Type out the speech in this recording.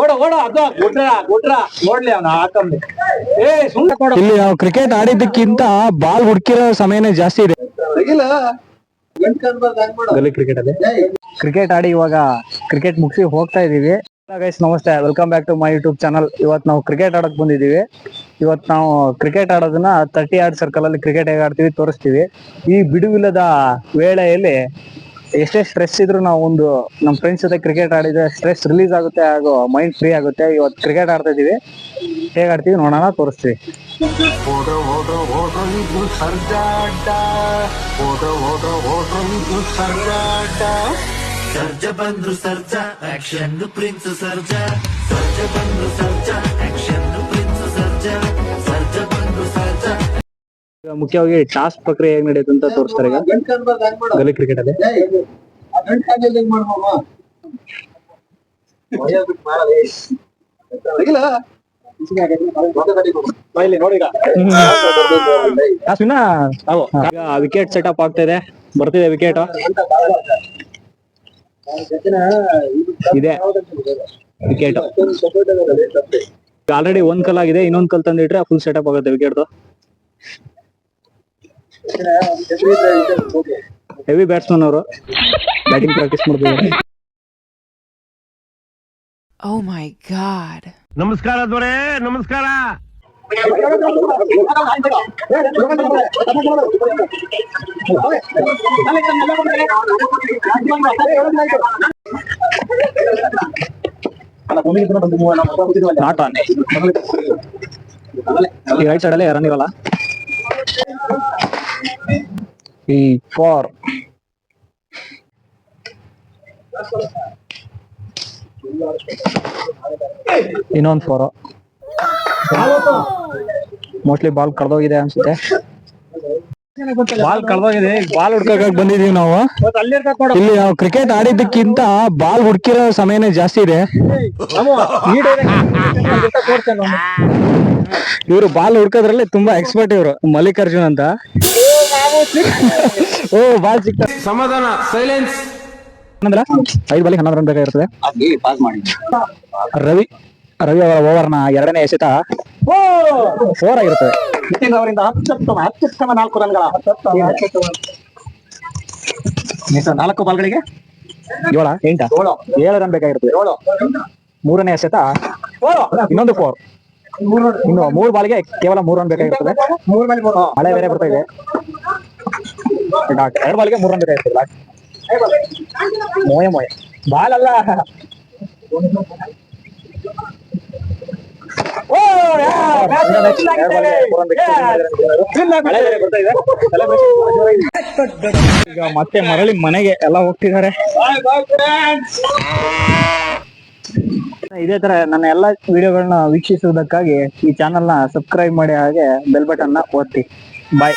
ಓಡ ಓಡ ಅದು ಗುಡ್ರ ಗುಡ್ರ. ನೋಡ್ಲಿ ಅವನ ಹಾಕಂಬಿ ಏ ಸುಮ್ಮನೆ ಕೊಡ. ಇಲ್ಲಿ ನಾವು ಕ್ರಿಕೆಟ್ ಆಡಿದ್ದಕ್ಕಿಂತ ಬಾಲ್ ಹುಡುಕಿರೋ ಸಮಯನೇ ಜಾಸ್ತಿ ಇದೆ. ಗಲ್ಲಿ ಕ್ರಿಕೆಟ್ ಅಲ್ಲಿ. ಕ್ರಿಕೆಟ್ ಆಡಿ ಇವಾಗ ಕ್ರಿಕೆಟ್ ಮುಗಿಸಿ ಹೋಗ್ತಾ ಇದೀವಿ ಗೈಸ್ ನಮಸ್ತೆ. Welcome back to my YouTube channel ಇವತ್ತು ನಾವು ಕ್ರಿಕೆಟ್ ಆಡಕ್ ಬಂದಿದೀವಿ ಇವತ್ತು ನಾವು ಕ್ರಿಕೆಟ್ ಆಡೋದನ್ನ ತರ್ಟಿ ಆರ್ಡ್ ಸರ್ಕಲ್ ಅಲ್ಲಿ ಕ್ರಿಕೆಟ್ ಹೇಗೆ ಆಡ್ತೀವಿ ತೋರಿಸ್ತೀವಿ. ಈ ಬಿಡುವಿಲ್ಲದ ವೇಳೆಯಲ್ಲಿ ಎಷ್ಟೇ ಸ್ಟ್ರೆಸ್ ಇದ್ರು ನಾವು ಒಂದು ನಮ್ಮ ಫ್ರೆಂಡ್ಸ್ ಜೊತೆ ಕ್ರಿಕೆಟ್ ಆಡಿದ್ರೆ ಸ್ಟ್ರೆಸ್ ರಿಲೀಸ್ ಆಗುತ್ತೆ ಹಾಗೂ ಮೈಂಡ್ ಫ್ರೀ ಆಗುತ್ತೆ. ಇವತ್ತು ಕ್ರಿಕೆಟ್ ಆಡ್ತಾ ಇದೀವಿ ಹೇಗೆ ಆಡ್ತೀವಿ ನೋಡೋಣ, ತೋರಿಸ್ತೀವಿ. ಸರ್ಜಾ ಬಂದ್ರು ಸರ್ಜ ಆಕ್ಷನ್ ಪ್ರಿನ್ಸ್ ಸರ್ಜ. ಸರ್ಜ ಬಂದ್ರು ಸರ್ಜ ಆಕ್ಷನ್ ಪ್ರಿನ್ಸ್ ಸರ್ಜ. ಮುಖ್ಯವಾಗಿ ಟಾಸ್ ಪ್ರಕ್ರಿಯೆ ಹೇಗೆ ನಡೆಯುತ್ತೆ ಅಂತ ತೋರಿಸ್ತಾರೆ ಈಗ. ಗಲ್ಲಿ ಕ್ರಿಕೆಟ್ ಅಲ್ಲಿ. Toss set up wicket setup ಆಗ್ತಾ ಇದೆ. ಬರ್ತಿದೆ ವಿಕೆಟ್ ಇದೆ. ವಿಕೆಟ್ ಆಲ್ರೆಡಿ ಒಂದ್ ಕಲ್ ಆಗಿದೆ ಇನ್ನೊಂದ್ ಕಲ್ ತಂದಿಟ್ರೆ ಫುಲ್ ಸೆಟಪ್ ಆಗುತ್ತೆ ವಿಕೆಟ್ ಹೆವಿ ಬ್ಯಾಟ್ಸ್ಮನ್ ಅವರು. ಬ್ಯಾಟಿಂಗ್ ಪ್ರಾಕ್ಟೀಸ್ ಮಾಡ್ತಿದ್ದಾರೆ. ಓ ಮೈ ಗಾಡ್ ನಮಸ್ಕಾರ ದೊರೆ ನಮಸ್ಕಾರ. ನಾಟ್ ಆನ್ ಈ ರೈಟ್ ಸೈಡ್ ಅಲ್ಲಿ ರನ್ ಇರಲ್ಲ. ಈ ಫಾರ್. ಇನ್ನೊಂದು ಫೋರ್. ಮೋಸ್ಟ್ಲಿ ಬಾಲ್ ಕಳ್ದೋಗಿದೆ ಅನ್ಸುತ್ತೆ. ಬಾಲ್ ಕಳ್ದೋಗಿದೆ ಬಾಲ್ ಹುಡ್ಕಕ್ ಬಂದಿದೀವಿ ನಾವು. ಇಲ್ಲಿ ನಾವು ಕ್ರಿಕೆಟ್ ಆಡಿದ್ದಕ್ಕಿಂತ ಬಾಲ್ ಹುಡ್ಕಿರೋ ಸಮಯನೇ ಜಾಸ್ತಿ ಇದೆ. ಇವರು ಬಾಲ್ ಹುಡ್ಕೋದ್ರಲ್ಲಿ ತುಂಬಾ ಎಕ್ಸ್ಪರ್ಟ್ ಇವರು, ಮಲ್ಲಿಕಾರ್ಜುನ್ ಅಂತ. ಓ ಬಾಲ್ ಸಿಕ್ತ ಸಮಾಧಾನ ಸೈಲೆನ್ಸ್ ಅಂದ್ರೆ ಐದು ಬಾಲಿಗೆ ಹನ್ನೊಂದು ರನ್ ಬೇಕಾಗಿರ್ತದೆ. ರವಿ ರವಿ ಅವರ ಓವರ್ನ ಎರಡನೇ ಎಸೆತ ಫೋರ್ ಆಗಿರ್ತದೆ. ನಿತಿನ್ ಅವರಿಂದ ಅತ್ಯುತ್ತಮ ಅತ್ಯುತ್ತಮ ನಾಲ್ಕು ರನ್ಗಳ ಮಿಸ್ ನಾಲ್ಕು ಬಾಲ್ಗಳಿಗೆ? ಏಳ? ಎಂಟ. ಏಳು. ರನ್ ಬೇಕಾಗಿರ್ತದೆ. ಮೂರನೇ ಎಸೆತ ಇನ್ನೊಂದು ಫೋರ್ ಇನ್ನು ಮೂರು ಬಾಲ್ಗೆ ಕೇವಲ ಮೂರು ರನ್ ಬೇಕಾಗಿರ್ತದೆ. ಮಳೆ ಬೇರೆ ಬರ್ತಾ ಇದೆ. ಡಾಟ್ ಎರಡು ಬಾಲ್ಗೆ ಮೂರು ರನ್ ಬೇಕಾಗಿರ್ತದೆ ಡಾಟ್ ಮೋಯ ಮೋಯ. ಬಾಲ್ ಅಲ್ಲ. ಈಗ ಮತ್ತೆ ಮರಳಿ ಮನೆಗೆ ಎಲ್ಲ ಹೋಗ್ತಿದ್ದಾರೆ. ಇದೇ ತರ ನನ್ನ ಎಲ್ಲಾ ವಿಡಿಯೋಗಳನ್ನ ವೀಕ್ಷಿಸುವುದಕ್ಕಾಗಿ ಈ ಚಾನೆಲ್ನ ಸಬ್ಸ್ಕ್ರೈಬ್ ಮಾಡಿ ಹಾಗೆ ಬೆಲ್ ಬಟನ್ನ ಒತ್ತಿ. ಬಾಯ್